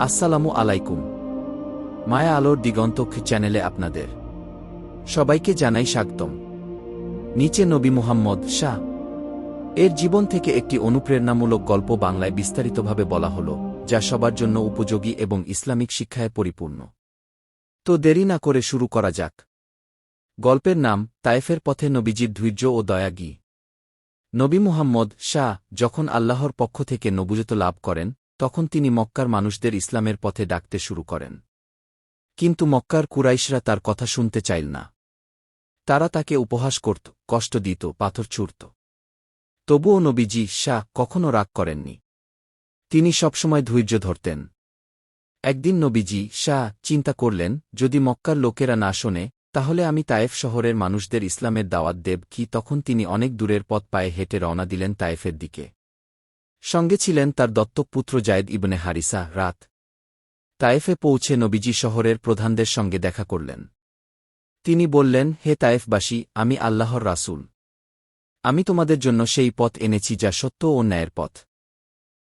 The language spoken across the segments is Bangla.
আসসালামু আলাইকুম। মায়া আলোর দিগন্তক চ্যানেলে আপনাদের সবাইকে জানাই স্বাগতম। নিচে নবী মুহাম্মদ শাহ। এর জীবন থেকে একটি অনুপ্রেরণামূলক গল্প বাংলায় বিস্তারিতভাবে বলা হল, যা সবার জন্য উপযোগী এবং ইসলামিক শিক্ষায় পরিপূর্ণ। তো দেরি না করে শুরু করা যাক। গল্পের নাম, তায়েফের পথে নবীজির ধৈর্য ও দয়াগী। নবী মুহাম্মদ শাহ যখন আল্লাহর পক্ষ থেকে নবুজত লাভ করেন তখন তিনি মক্কার মানুষদের ইসলামের পথে ডাকতে শুরু করেন। কিন্তু মক্কার কুরাইশরা তার কথা শুনতে চাইল না। তারা তাকে উপহাস করত, কষ্ট দিত, পাথর ছুড়ত। তবুও নবীজি শাহ কখনও রাগ করেননি। তিনি সবসময় ধৈর্য ধরতেন। একদিন নবীজি শাহ চিন্তা করলেন, যদি মক্কার লোকেরা না শোনে, তাহলে আমি তায়েফ শহরের মানুষদের ইসলামের দাওয়াত দেব কি? তখন তিনি অনেক দূরের পথ পায়ে হেঁটে রওনা দিলেন তায়েফের দিকে। সঙ্গে ছিলেন তার দত্তক পুত্র জায়েদ ইবনে হারিসা, রাত। তায়েফে পৌঁছে নবীজি শহরের প্রধানদের সঙ্গে দেখা করলেন। তিনি বললেন, হে তায়েফবাসী, আমি আল্লাহর রাসূল। আমি তোমাদের জন্য সেই পথ এনেছি যা সত্য ও ন্যায়ের পথ।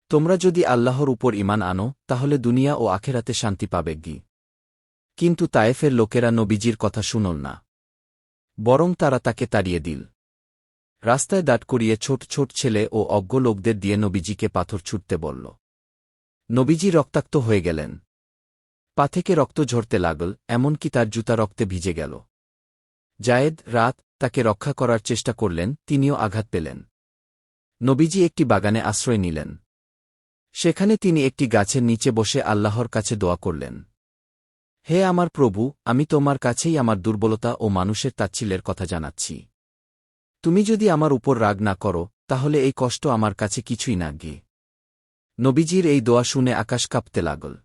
তোমরা যদি আল্লাহর উপর ইমান আনো, তাহলে দুনিয়া ও আখেরাতে শান্তি পাবে গি। কিন্তু তায়েফের লোকেরা নবীজির কথা শুনল না। বরং তারা তাকে তাড়িয়ে দিল। রাস্তায় দাঁড় করিয়ে ছোট ছোট ছেলে ও অজ্ঞ লোকদের দিয়ে নবীজিকে পাথর ছুটতে বলল। নবীজি রক্তাক্ত হয়ে গেলেন। পা থেকে রক্ত ঝরতে লাগল, এমনকি তার জুতা রক্তে ভিজে গেল। জায়েদ রাত তাকে রক্ষা করার চেষ্টা করলেন, তিনিও আঘাত পেলেন। নবীজি একটি বাগানে আশ্রয় নিলেন। সেখানে তিনি একটি গাছের নিচে বসে আল্লাহর কাছে দোয়া করলেন। হে আমার প্রভু, আমি তোমার কাছেই আমার দুর্বলতা ও মানুষের তাচ্ছিলের কথা জানাচ্ছি। তুমি যদি আমার উপর রাগ না করো, তাহলে এই কষ্ট আমার কাছে কিছুই না, গে। নবীজির এই দোয়া শুনে আকাশ কাঁপতে লাগল।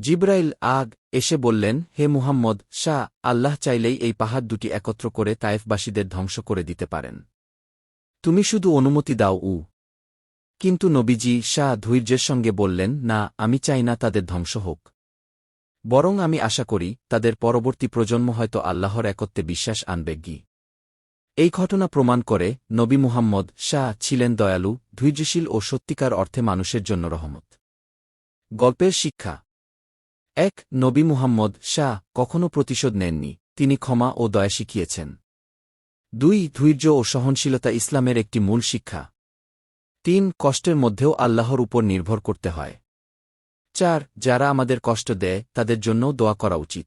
জিব্রাইল, আগ, এসে বললেন, হে মুহাম্মদ, শাহ, আল্লাহ চাইলেই এই পাহাড় দুটি একত্র করে তায়েফবাসীদের ধ্বংস করে দিতে পারেন। তুমি শুধু অনুমতি দাও, উ। কিন্তু নবীজি, শাহ ধৈর্যের সঙ্গে বললেন, না, আমি চাই না তাদের ধ্বংস হোক। বরং আমি আশা করি, তাদের পরবর্তী প্রজন্ম হয়তো আল্লাহর একত্বে বিশ্বাস আনবে, গি। এই ঘটনা প্রমাণ করে নবী মুহাম্মদ শাহ ছিলেন দয়ালু, ধৈর্যশীল ও সত্যিকার অর্থে মানুষের জন্য রহমত। গল্পের শিক্ষা। এক, নবী মুহাম্মদ শাহ কখনও প্রতিশোধ নেননি, তিনি ক্ষমা ও দয়া শিখিয়েছেন। দুই, ধৈর্য ও সহনশীলতা ইসলামের একটি মূল শিক্ষা। তিন, কষ্টের মধ্যেও আল্লাহর উপর নির্ভর করতে হয়। চার, যারা আমাদের কষ্ট দেয়, তাদের জন্যও দোয়া করা উচিত।